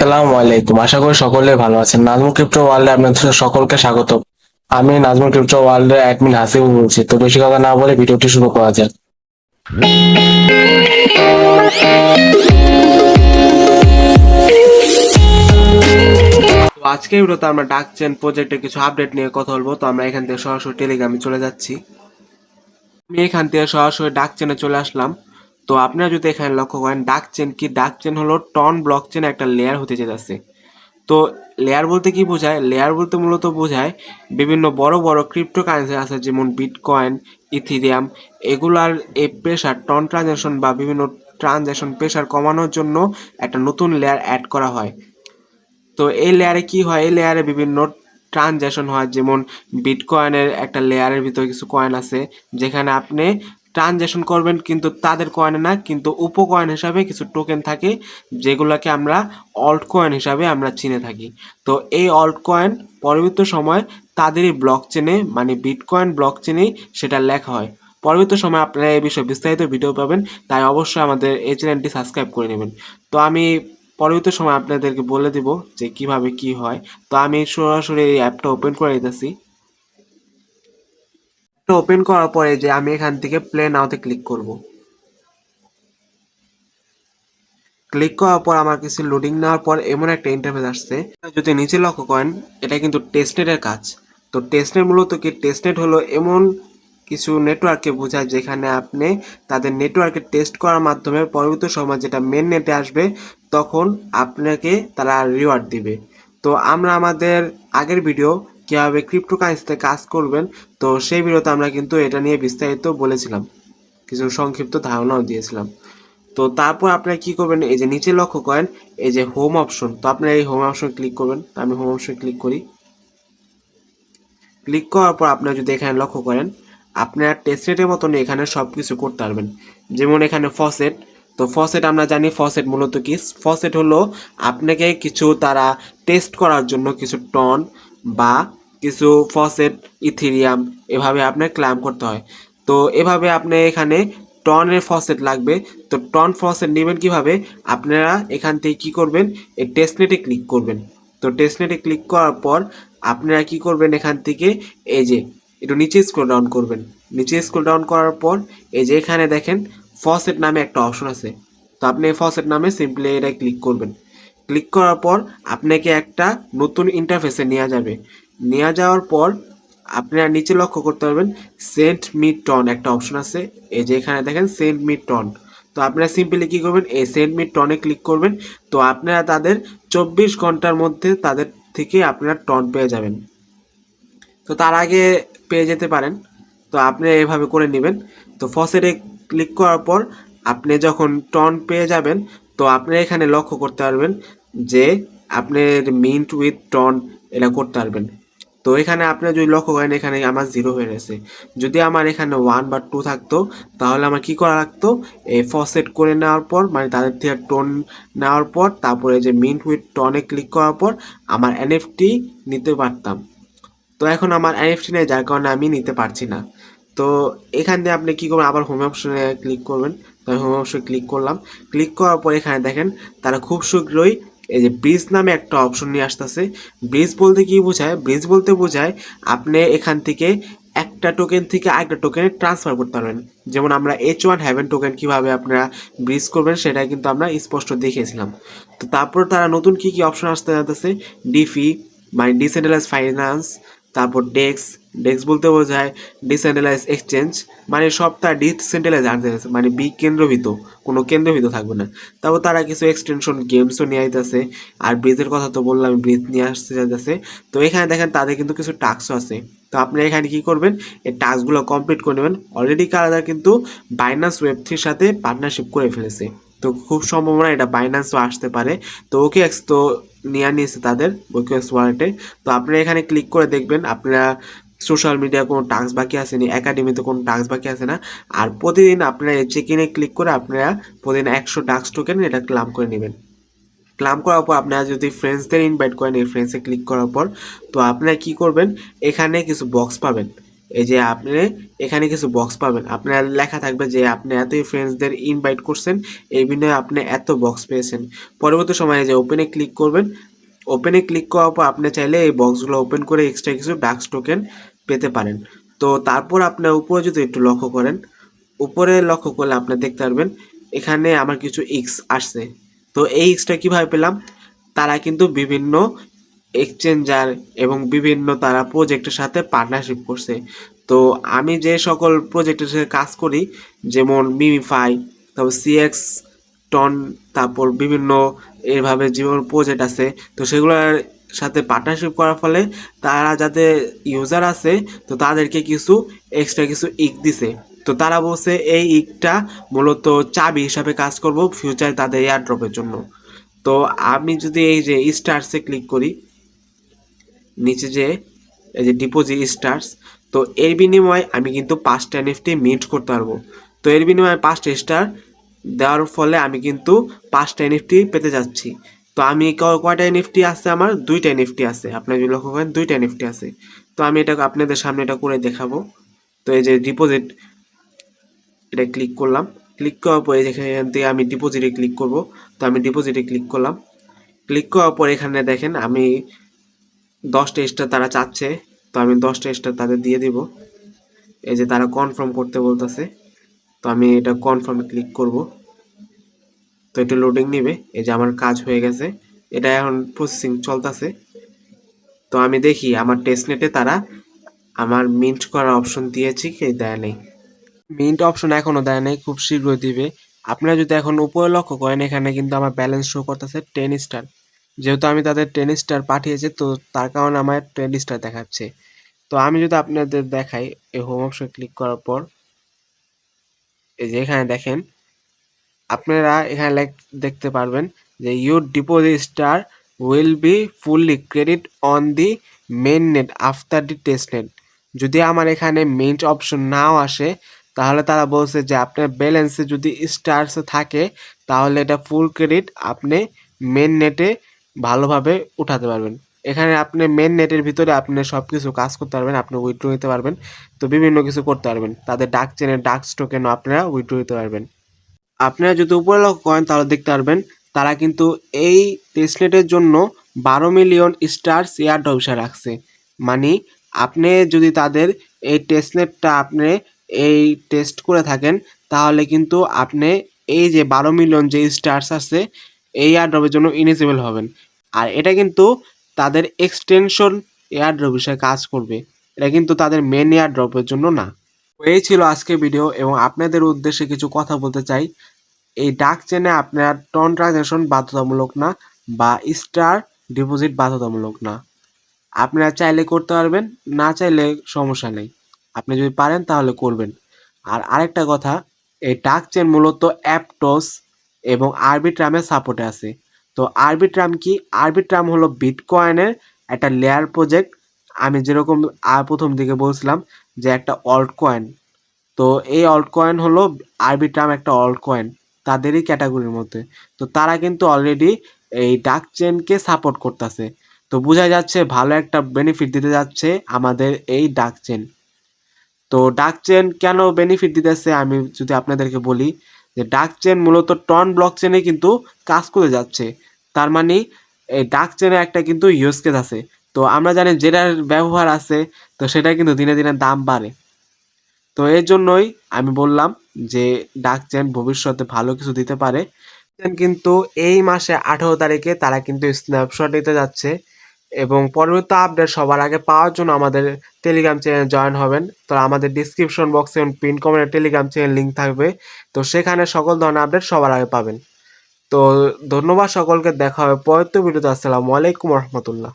আসসালামু আলাইকুম। আশা করি সকলে ভালো আছেন। নাজমুল ক্রিপ্টো ওয়ার্ল্ডে আপনাদের সকলকে স্বাগত। আমি নাজমুল ক্রিপ্টো ওয়ার্ল্ডের অ্যাডমিন হাসিবুল বলছি। তো বেশি কথা না বলে ভিডিওটি শুরু করা যাক। আজকে ভিডিওতে আমরা ডাক চেন প্রজেক্টের কিছু আপডেট নিয়ে কথা বলব। তো আমরা এখান থেকে সরাসরি টেলিগ্রামে চলে যাচ্ছি। আমি এখান থেকে সরাসরি ডাক চেনে চলে আসলাম। তো আপনারা যদি এখানে লক্ষ্য করেন, ডাক চেন কি? ডাক চেন হলো টন ব্লক চেন একটা লেয়ার হতে যেতেছে তো লেয়ার বলতে কি বোঝায়? লেয়ার বলতে মূলত বোঝায় বিভিন্ন বড় বড় ক্রিপ্টো কারেন্সি আছে, যেমন বিটকয়েন ইথিরিয়াম এগুলার এই প্রেশার টন ট্রানজ্যাকশন বা বিভিন্ন ট্রানজ্যাকশন প্রেশার কমানোর জন্য একটা নতুন লেয়ার অ্যাড করা হয়। তো এই লেয়ারে কি হয়? এই লেয়ারে বিভিন্ন ট্রানজ্যাকশন হয়, যেমন বিটকয়েনের একটা লেয়ারের ভিতরে কিছু কয়েন আছে, যেখানে আপনি ট্রানজ্যাকশন করবেন, কিন্তু তাদের কয়েনে না, কিন্তু উপকয়েন হিসাবে কিছু টোকেন থাকে, যেগুলোকে আমরা অল্ট কয়েন হিসাবে আমরা চিনে থাকি। তো এই অল্ট কয়েন পরবর্তী সময় তাদেরই ব্লক চেনে মানে বিটকয়েন ব্লক চেনেই সেটা লেখা হয়। পরবর্তী সময় আপনারা এই বিষয়ে বিস্তারিত ভিডিও পাবেন, তাই অবশ্যই আমাদের এই চ্যানেলটি সাবস্ক্রাইব করে নেবেন। তো আমি পরবর্তী সময় আপনাদেরকে বলে দিব যে কীভাবে কি হয়। তো আমি সরাসরি এই অ্যাপটা ওপেন করে অ্যাপটা ওপেন করার পরে যে আমি এখান থেকে প্লে নাওতে ক্লিক করব। ক্লিক করার পর আমার কিছু লোডিং নেওয়ার পর এমন একটা ইন্টারফেস আসছে। যদি নিচে লক্ষ্য করেন, এটা কিন্তু টেস্টনেটের কাজ। তো টেস্টনেট মূলত কি? টেস্টনেট হলো এমন কিছু নেটওয়ার্ককে বোঝায় যেখানে আপনি তাদের নেটওয়ার্কে টেস্ট করার মাধ্যমে পরবর্তী সময় যেটা মেন নেটে আসবে, তখন আপনাকে তারা রিওয়ার্ড দিবে। তো আমরা আমাদের আগের ভিডিও কীভাবে ক্রিপ্টোকারেন্সিতে কাজ করবেন, তো সেই ভিডিওতে আমরা কিন্তু এটা নিয়ে বিস্তারিত বলেছিলাম। কিছু সংক্ষিপ্ত ধারণাও দিয়েছিলাম। তো তারপর আপনারা কী করবেন, এই যে নিচে লক্ষ্য করেন, এই যে হোম অপশন তো আপনারা এই হোম অপশন ক্লিক করবেন। আমি হোম অপশন ক্লিক করি। ক্লিক করার পর আপনারা যদি এখানে লক্ষ্য করেন, আপনারা টেস্টেটের মতন এখানে সব কিছু করতে পারবেন। যেমন এখানে ফসেট তো ফসেট আমরা জানি ফসেট মূলত কি? ফসেট হলো আপনাকে কিছু তারা টেস্ট করার জন্য কিছু টন বা কিছু ফসেট, ইথিরিয়াম এভাবে আপনার ক্লাইম করতে হয়। তো এভাবে আপনি এখানে টনের ফসেট লাগবে। তো টন ফসেট নেবেন কীভাবে? আপনারা এখান থেকে কি করবেন? এই টেস্টনেটে ক্লিক করবেন। তো টেস্টনেটে ক্লিক করার পর আপনারা কি করবেন এখান থেকে? এই যে, একটু নিচে স্ক্রল ডাউন করবেন। নিচে স্ক্রল ডাউন করার পর এই যে এখানে দেখেন ফসেট নামে একটা অপশন আছে। তো আপনি এই ফসেট নামে সিম্পলি এটা ক্লিক করবেন। ক্লিক করার পর আপনাকে একটা নতুন ইন্টারফেসে নেওয়া যাবে। নেওয়া যাওয়ার পর আপনারা নিচে লক্ষ্য করতে পারবেন সেন্ট মি টন একটা অপশন আছে। এই যে এখানে দেখেন সেন্ট মি টন তো আপনারা সিম্পলি কী করবেন? এই সেন্ট মি টনে ক্লিক করবেন। তো আপনারা তাদের চব্বিশ ঘণ্টার মধ্যে তাদের থেকে আপনারা টন পেয়ে যাবেন। তো তার আগে পেয়ে যেতে পারেন। তো আপনি এভাবে করে নেবেন। তো ফসেটে ক্লিক করার পর আপনি যখন টন পেয়ে যাবেন, তো আপনি এখানে লক্ষ্য করতে পারবেন যে আপনার মিন্ট উইথ টন এটা করতে পারবেন। তো এখানে আপনি যদি লক্ষ্য করেন, এখানে আমার জিরো হয়ে গেছে। যদি আমার এখানে ওয়ান বা টু থাকতো, তাহলে আমার কি করা লাগতো? এই ফসেট করে নেওয়ার পর মানে তাদের থেকে টোন নেওয়ার পর, তারপরে যে মিন্ট উইথ টনে ক্লিক করার পর, আমার এনএফটি নিতে পারতাম। তো এখন আমার এনএফটি নেই, যার কারণে আমি নিতে পারছি না। তো এখান দিয়ে আপনি কী করবেন? আবার হোম অপশনে ক্লিক করবেন। তো হোম অপশনে ক্লিক করলাম। ক্লিক করার পর এখানে দেখেন, তারা খুব শীঘ্রই এই যে ব্রিজ নামে একটা অপশন নিয়ে আসতেছে। ব্রিজ বলতে কি বোঝায়? ব্রিজ বলতে বোঝায় আপনি এখান থেকে একটা টোকেন থেকে আরেকটা টোকেনে ট্রান্সফার করতে পারবেন। যেমন আমরা এইচ ওয়ান হ্যাভেন টোকেন কীভাবে আপনারা ব্রিজ করবেন সেটা কিন্তু আমরা স্পষ্ট দেখিয়েছিলাম। তো তারপর তারা নতুন কী কী অপশন আসতে যাচ্ছে? ডিফি মানে ডিসেন্ট্রালাইজ ফাইন্যান্স তারপর ডেক্স ডেক্স বলতে বোঝায় ডিসেন্ট্রালাইজ এক্সচেঞ্জ মানে সবটা ডিসেন্ট্রালাইজ আনতে যাচ্ছে মানে বি কেন্দ্রভিত কোনো কেন্দ্রভিত থাকবে না। তারপর তারা কিছু এক্সটেনশন গেমসও নিয়ে আইতেছে, আর ব্রিজের কথা তো বললাম ব্রিজ নিয়ে আসতে যাচ্ছে তো এখানে দেখেন তাদের কিন্তু কিছু টাস্কও আছে। তো আপনি এখানে কি করবেন, এই টাস্কগুলো কমপ্লিট করে নেবেন। অলরেডি কারা কিন্তু বাইনান্স ওয়েব থ্রির সাথে পার্টনারশিপ করে ফেলেছে। তো খুব সম্ভাবনা এটা বাইন্যান্সও আসতে পারে। তো ওকে এক্স তো নিয়ে নিয়েছে তাদের ওকে এক্স ওয়ালেটে তো আপনারা এখানে ক্লিক করে দেখবেন, আপনারা সোশ্যাল মিডিয়া কোনো টাস্ক বাকি আসেনি একাডেমিতে কোনো টাস্ক বাকি আসে না। আর প্রতিদিন আপনারা চেক ইনে ক্লিক করে আপনারা প্রতিদিন একশো টাস্ক টোকেন এটা ক্লাম করে নেবেন। ক্লাম করার পর আপনারা যদি ফ্রেন্ডসদের ইনভাইট করেন, এই ফ্রেন্ডসে ক্লিক করার পর, তো আপনারা কি করবেন? এখানে কিছু বক্স পাবেন। এই যে আপনি এখানে কিছু বক্স পাবেন। আপনার লেখা থাকবে যে আপনি এতই ফ্রেন্ডসদের ইনভাইট করছেন, এই বিনিময়ে আপনি এত বক্স পেয়েছেন। পরবর্তী সময়ে যে ওপেনে ক্লিক করবেন ওপেনে ক্লিক করার পর আপনি চাইলে এই বক্সগুলো ওপেন করে এক্সট্রা কিছু ডাক্স টোকেন পেতে পারেন। তো তারপর আপনার উপরে যদি একটু লক্ষ্য করেন, উপরে লক্ষ্য করলে আপনি দেখতে পারবেন, এখানে আমার কিছু এক্স আসছে। তো এই এক্সটা কীভাবে পেলাম? তারা কিন্তু বিভিন্ন এক্সচেঞ্জার এবং বিভিন্ন তারা প্রজেক্টের সাথে পার্টনারশিপ করছে। তো আমি যে সকল প্রজেক্টের সাথে কাজ করি, যেমন মিমিফাই তারপর সিএক্স টন তারপর বিভিন্ন এভাবে যেমন প্রজেক্ট আছে, তো সেগুলোর সাথে পার্টনারশিপ করার ফলে তারা যাতে ইউজার আছে, তো তাদেরকে কিছু এক্সট্রা কিছু ইক দিছে। তো তারা বলছে এই ইকটা মূলত চাবি হিসাবে কাজ করব ফিউচার তাদের এয়ার ড্রপের জন্য। তো আমি যদি এই যে স্টার্সে ক্লিক করি, নিচে যে, এই যে ডিপোজিট স্টার্স তো এর বিনিময়ে আমি কিন্তু পাঁচটা এনএফটি মিট করতে পারব। তো এর বিনিময়ে পাঁচটা স্টার দেওয়ার ফলে আমি কিন্তু পাঁচটা এনএফটি পেতে যাচ্ছি। তো আমি কয়টা এনএফটি আছে আমার? দুইটা এনএফটি আছে। আপনারা যদি লক্ষ্য করেন, দুইটা এনএফটি আছে। তো আমি এটা আপনাদের সামনে এটা করে দেখাবো। তো এই যে ডিপোজিট এটা ক্লিক করলাম। ক্লিক করার পরে এখান থেকে আমি ডিপোজিটে ক্লিক করব। তো আমি ডিপোজিটে ক্লিক করলাম। ক্লিক করার পর এখানে দেখেন, আমি দশটা স্টার তারা চাচ্ছে। তো আমি দশটা স্টার তাদের দিয়ে দিব। এই যে তারা কনফার্ম করতে বলতেছে। তো আমি এটা কনফার্মে ক্লিক করব। তো এটা লোডিং নিবে। এই যে আমার কাজ হয়ে গেছে। এটা এখন প্রসেসিং চলতেছে। তো আমি দেখি আমার টেস্টনেটে তারা আমার মিন্ট করার অপশন দিয়েছি কি দেয় নেই। মিন্ট অপশন এখনও দেয় নাই, খুব শীঘ্রই দিবে। আপনারা যদি এখন উপরে লক্ষ্য করেন, এখানে কিন্তু আমার ব্যালেন্স শো করতেছে টেন স্টার যেহেতু আমি তাদের টেন স্টার পাঠিয়েছি, তো তার কারণে আমার টেন স্টার দেখাচ্ছে। তো আমি যদি আপনাদের দেখাই, এই হোম অপশন ক্লিক করার পর, এই যে এখানে দেখেন আপনারা এখানে দেখতে পারবেন যে your deposit star will be fully credit on the main net after the test net যদি আমার এখানে মেইন অপশন নাও আসে, তাহলে তারা বলছে যে আপনার ব্যালেন্সে যদি স্টার্স থাকে, তাহলে এটা ফুল ক্রেডিট আপনি মেন নেটে ভালোভাবে উঠাতে পারবেন। এখানে আপনি মেন নেটের ভিতরে আপনি সব কিছু কাজ করতে পারবেন, আপনি উইথড্র নিতে পারবেন। তো বিভিন্ন কিছু করতে পারবেন। তাদের ডাক চেনের ডাক স্টোকেনও আপনারা উইথড্র নিতে পারবেন। আপনারা যদি উপরে লক্ষ্য করেন, তাহলে দেখতে পারবেন, তারা কিন্তু এই টেস্টনেটের জন্য বারো মিলিয়ন স্টার্স এয়ার ডবসা রাখছে। মানে আপনি যদি তাদের এই টেস্টনেটটা আপনি এই টেস্ট করে থাকেন, তাহলে কিন্তু আপনি এই যে বারো মিলিয়ন যে স্টার্স আছে, এই এয়ার ড্রপের জন্য ইলিজিবল হবেন। আর এটা কিন্তু তাদের এক্সটেনশন এয়ার ড্রপ হিসেবে কাজ করবে। এটা কিন্তু তাদের মেন এয়ার ড্রপের জন্য না। এই ছিল আজকে ভিডিও এবং আপনাদের উদ্দেশ্যে কিছু কথা বলতে চাই। এই ডাক চেনে আপনার টন ট্রানজ্যাকশন বাধ্যতামূলক না বা স্টার ডিপোজিট বাধ্যতামূলক না। আপনারা চাইলে করতে পারবেন, না চাইলে সমস্যা নেই। আপনি যদি পারেন তাহলে করবেন। আর আরেকটা কথা, এই ডাক চেন মূলত অ্যাপটোস এবং আরবিট্রামের সাপোর্টে আছে। তো আরবিট্রাম কি? আরবিট্রাম হলো বিটকয়েনের একটা লেয়ার প্রজেক্ট আমি যেরকম প্রথম দিকে বলছিলাম যে একটা অল্ট কয়েন তো এই অল্ট কয়েন হলো আরবিট্রাম একটা অল্ট কয়েন তাদেরই ক্যাটাগরির মধ্যে। তো তারা কিন্তু অলরেডি এই ডাক চেনকে সাপোর্ট করতেছে। তো বোঝা যাচ্ছে ভালো একটা বেনিফিট দিতে যাচ্ছে আমাদের এই ডাক চেন তো ডাক চেন কেন বেনিফিট দিতেছে আমি যদি আপনাদেরকে বলি, যে ডাক চেন মূলত টন ব্লক চেনে কিন্তু কাজ করে যাচ্ছে। তার মানে এই ডাক চেনে একটা কিন্তু ইউজ কেস আছে। তো আমরা জানি যেটার ব্যবহার আছে, তো সেটা কিন্তু দিনে দিনে দাম বাড়ে। তো এর জন্যই আমি বললাম যে ডাক চেন ভবিষ্যতে ভালো কিছু দিতে পারে। কিন্তু এই মাসে আঠেরো তারিখে তারা কিন্তু স্ন্যাপশট নিতে যাচ্ছে এবং পরবর্তী আপডেট সবার আগে পাওয়ার জন্য আমাদের টেলিগ্রাম চ্যানেল জয়েন হবেন। তো আমাদের ডিসক্রিপশন বক্সে এবং পিন কমেন্টে টেলিগ্রাম চ্যানেল লিঙ্ক থাকবে। তো সেখানে সকল ধরনের আপডেট সবার আগে পাবেন। তো ধন্যবাদ সকলকে। দেখা হবে পরবর্তী ভিডিওতে আসসালামু আলাইকুম রহমতুল্লাহ।